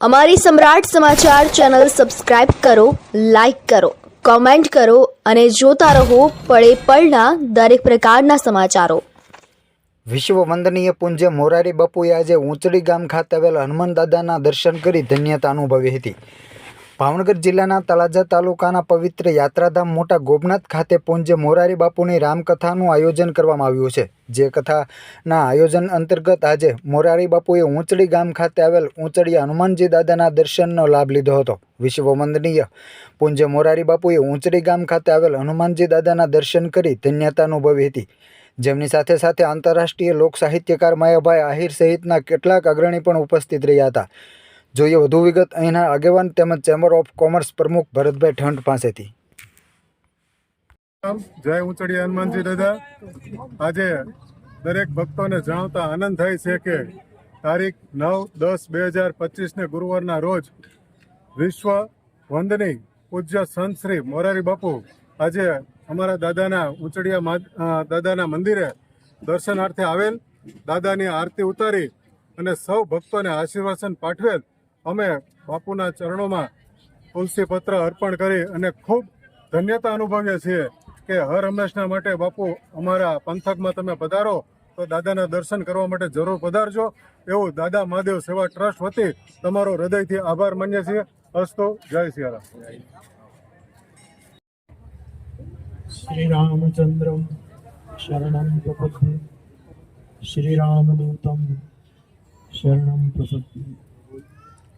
અમારી Samrat Samachar channel subscribe કરો, like કરો, કોમેન્ટ કરો અને જોતા રહો પળે પળના દરેક પ્રકારના સમાચારો. વિશ્વ વંદનીય પૂંજ્ય મોરારી બાપુએ આજે ઊંચડી ગામ ખાતે આવેલ હનુમાન દાદાના દર્શન કરી ધન્યતા અનુભવી હતી. ભાવનગર જિલ્લાના તળાજા તાલુકાના પવિત્ર યાત્રાધામ મોટા ગોપનાથ ખાતે પૂજ્ય મોરારી બાપુની રામકથાનું આયોજન કરવામાં આવ્યું છે. જે કથાના આયોજન અંતર્ગત આજે મોરારી બાપુએ ઊંચડી ગામ ખાતે આવેલ ઊંચડીયા હનુમાનજી દાદાના દર્શનનો લાભ લીધો હતો. વિશ્વ વંદનીય પૂજ્ય મોરારી બાપુએ ઊંચડી ગામ ખાતે આવેલ હનુમાનજી દાદાના દર્શન કરી ધન્યતા અનુભવી હતી. જેમની સાથે સાથે આંતરરાષ્ટ્રીય લોક સાહિત્યકાર માયાભાઈ આહિર સહિતના કેટલાક અગ્રણી પણ ઉપસ્થિત રહ્યા હતા. જોઈએ વધુ વિગત અહીંના આગેવાન તેમજ ચેમ્બર ઓફ કોમર્સ પ્રમુખ ભરતભાઈ ઠંડ પાસેથી. જય ઊંચડી હનુમાનજી દાદા. આજે દરેક ભક્તોને જણાવતા આનંદ થાય છે કે તારીખ નવ દસ બે હજાર પચીસને ગુરુવારના રોજ વિશ્વ વંદની પૂજ્ય સંત શ્રી મોરારી બાપુ આજે અમારા દાદાના ઊંચડિયા મા- દાદાના મંદિરે દર્શનાર્થે આવેલ. દાદાની આરતી ઉતારી અને સૌ ભક્તોને આશીર્વાસન પાઠવેલ. અમે બાપુના ચરણોમાં તુલસી પત્ર અર્પણ કરી અને ખૂબ ધન્યતા અનુભવીએ છીએ કે હર હંમેશના માટે બાપુ અમારા પંથકમાં તમે પધારો, તો દાદાના દર્શન કરવા માટે જરૂર પધારજો. એવું દાદા મહાદેવ સેવા ટ્રસ્ટ વતી તમારો હૃદયથી આભાર માનીએ છીએ. અસ્તો, જય સિયારામ. શ્રી રામચંદ્રમ શરણમ પ્રપદ્ય. શ્રી રામદૂતમ શરણમ પ્રપદ્ય.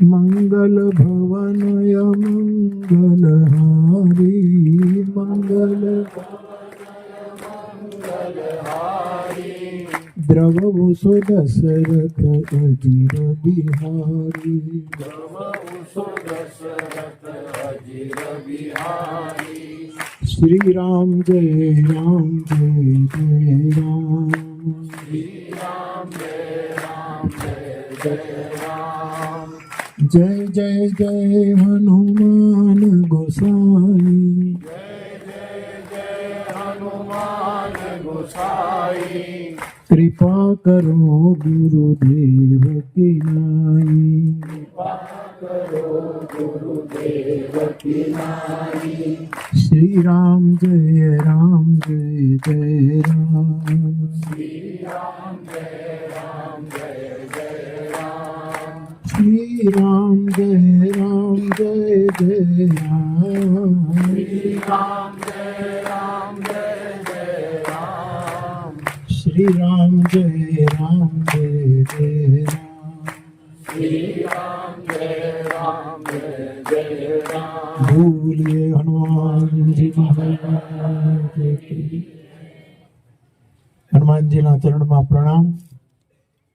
મંગલ ભવનય મંગલ હારી મંગલ દ્રવઉ સો દશરથ અજીર બિહારી શ્રી રામ જય રામ જય જય રામ શ્રી રામ જય રામ જય જય જય જય જય હનુમાન ગોસાઈ. જય જય જય હનુમાન ગોસાઈ કૃપા કરો ગુરુદેવ કિનાઈ શ્રી રામ જય રામ જય જય રામ શ્રી રામ જય રામ. શ્રી રામ જય રામ જય જય રામ શ્રી રામ જય રામ જય જય ભૂલે હનુમાનજી હનુમાનજીના ચરણમાં પ્રણામ